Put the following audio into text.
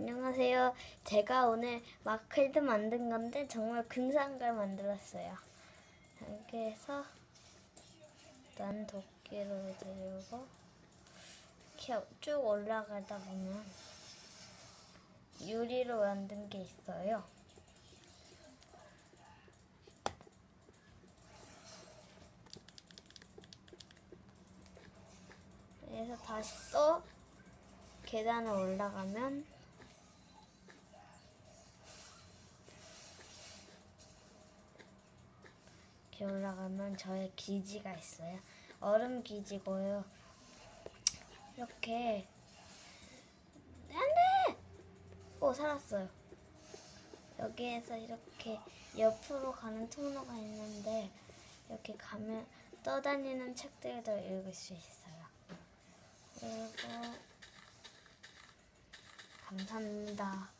안녕하세요. 제가 오늘 마클드 만든 건데 정말 걸 만들었어요. 여기에서 난 도끼를 들고 이렇게 쭉 올라가다 보면 유리로 만든 게 있어요. 그래서 다시 또 계단을 올라가면 이렇게 올라가면 저의 기지가 있어요. 얼음 기지고요. 이렇게 안돼! 오 살았어요. 여기에서 이렇게 옆으로 가는 통로가 있는데 이렇게 가면 떠다니는 책들도 읽을 수 있어요. 그리고 감사합니다.